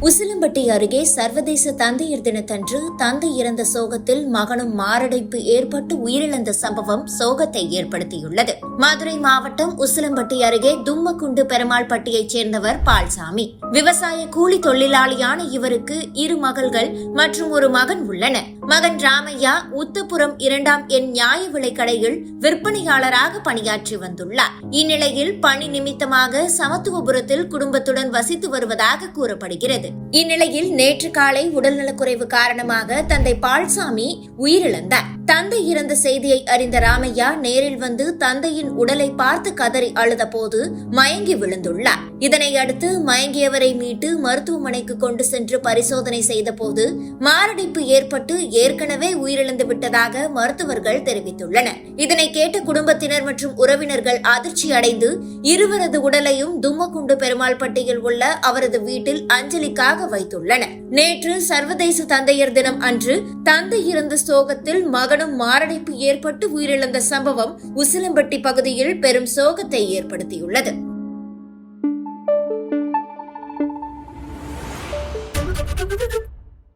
உசிலம்பட்டி அருகே சர்வதேச தந்தையர் தினத்தன்று தந்தை இறந்த சோகத்தில் மகனும் மாரடைப்பு ஏற்பட்டு உயிரிழந்த சம்பவம் சோகத்தை ஏற்படுத்தியுள்ளது. மதுரை மாவட்டம் உசிலம்பட்டி அருகே தும்மக்குண்டு பெருமாள்பட்டியைச் சேர்ந்தவர் பால்சாமி. விவசாய கூலி தொழிலாளியான இவருக்கு இரு மகள்கள் மற்றும் ஒரு மகன் உள்ளனர். மகன் ராமையா உத்தபுரம் இரண்டாம் எண் நியாய விலைக்கடையில் விற்பனையாளராக பணியாற்றி வந்துள்ளார். இந்நிலையில் பணி நிமித்தமாக சமத்துவபுரத்தில் குடும்பத்துடன் வசித்து வருவதாக கூறப்படுகிறது. இந்நிலையில் நேற்று காலை உடல்நலக்குறைவு காரணமாக தந்தை பால்சாமி உயிரிழந்தார். தந்தை இறந்த செய்தியை அறிந்த ராமையா நேரில் வந்து தந்தையின் உடலை பார்த்து கதறி அழுத போது மயங்கி விழுந்துள்ளார். இதனை அடுத்து மயங்கியவரை மீட்டு மருத்துவமனைக்கு கொண்டு சென்று பரிசோதனை செய்தபோது மாரடைப்பு ஏற்பட்டு ஏற்கனவே உயிரிழந்து விட்டதாக மருத்துவர்கள் தெரிவித்துள்ளனர் இதனை கேட்ட குடும்பத்தினர் மற்றும் உறவினர்கள் அதிர்ச்சி அடைந்து இருவரது உடலையும் தும்மக்குண்டு பெருமாள்பட்டியில் உள்ள அவரது வீட்டில் அஞ்சலிக்காக வைத்துள்ளனர் நேற்று சர்வதேச தந்தையர் தினம் அன்று தந்தை இறந்த சோகத்தில் மகனும் மாரடைப்பு ஏற்பட்டு உயிரிழந்த சம்பவம் உசிலம்பட்டி பகுதியில் பெரும் சோகத்தை ஏற்படுத்தியுள்ளது